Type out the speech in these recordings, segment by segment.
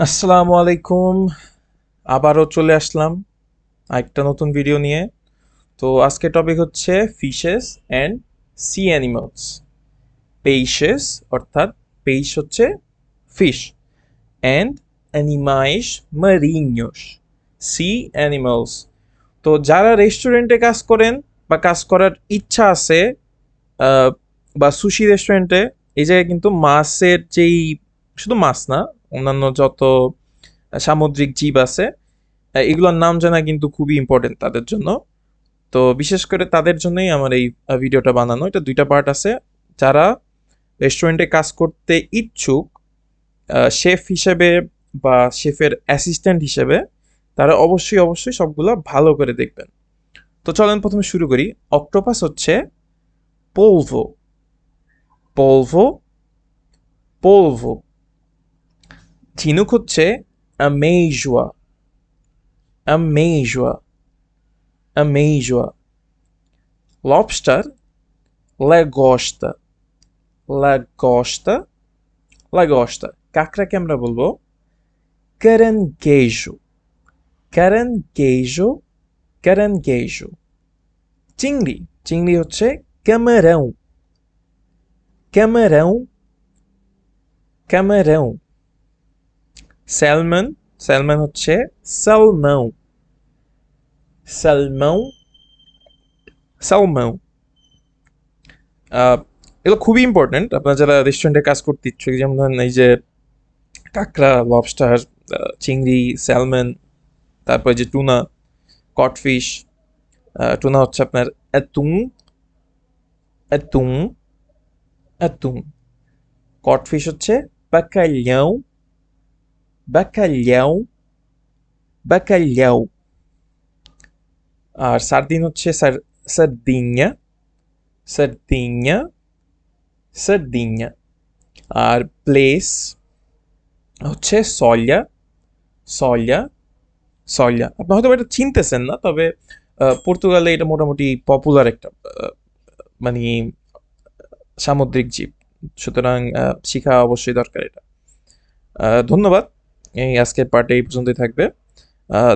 আসসালামু আলাইকুম। আবারও চলে আসলাম একটা নতুন ভিডিও নিয়ে। তো আজকে টপিক হচ্ছে ফিশেস অ্যান্ড সি অ্যানিমালস পেইশেস অর্থাৎ পেইশ হচ্ছে ফিশ অ্যান্ড অ্যানিমাইস মারিনিয়স সি অ্যানিমালস তো যারা রেস্টুরেন্টে কাজ করেন বা কাজ করার ইচ্ছা আছে বা সুশি রেস্টুরেন্টে এই জায়গায় কিন্তু মাছের যেই শুধু মাছ না, অন্যান্য যত সামুদ্রিক জীব আছে এগুলোর নাম জানা কিন্তু খুবই ইম্পর্টেন্ট তাদের জন্য। তো বিশেষ করে তাদের জন্যই আমার এই ভিডিওটা বানানো। এটা দুইটা পার্ট আছে। যারা রেস্টুরেন্টে কাজ করতে ইচ্ছুক শেফ হিসেবে বা শেফের অ্যাসিস্ট্যান্ট হিসেবে, তারা অবশ্যই অবশ্যই সবগুলো ভালো করে দেখবেন। তো চলেন প্রথমে শুরু করি। অক্টোপাস হচ্ছে পোলভো পোলভো পোলভো Tinuco te ameijoa, ameijoa, ameijoa. Lobster, lagosta, lagosta, lagosta. Cacra é mra bulbo? Caranguejo, caranguejo, caranguejo. Tingli, tingli hoche, camarão, camarão, camarão. Salmon salmon হচ্ছে সালমাও সালমাও আহ, এগুলো খুবই ইম্পর্ট্যান্ট আপনারা যারা রেস্টুরেন্টে কাজ করতে ইচ্ছুক যেমন ধরেন এই যে কাঁকড়া লবস্টার চিংড়ি স্যালমন তারপরে যে টুনা কটফিশ টুনা হচ্ছে আপনার এতুং এতুং এতুং। কটফিশ হচ্ছে bacalhau bacalhau. Bacalhau. আর সার্দিন হচ্ছে সার- sardinha. Sardinha. Sardinha. আর প্লেস হচ্ছে সলিয়া সলিয়া সলিয়া আপনি হয়তো এটা চিনতেছেন না তবে পর্তুগালে এটা মোটামুটি পপুলার একটা মানে সামুদ্রিক জীব সুতরাং শিখা অবশ্যই দরকার এটা ধন্যবাদ এই আজকের পার্টে এই পর্যন্তই থাকবে।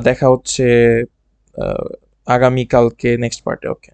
দেখা হচ্ছে আগামী আগামীকালকে নেক্সট পার্টে ওকে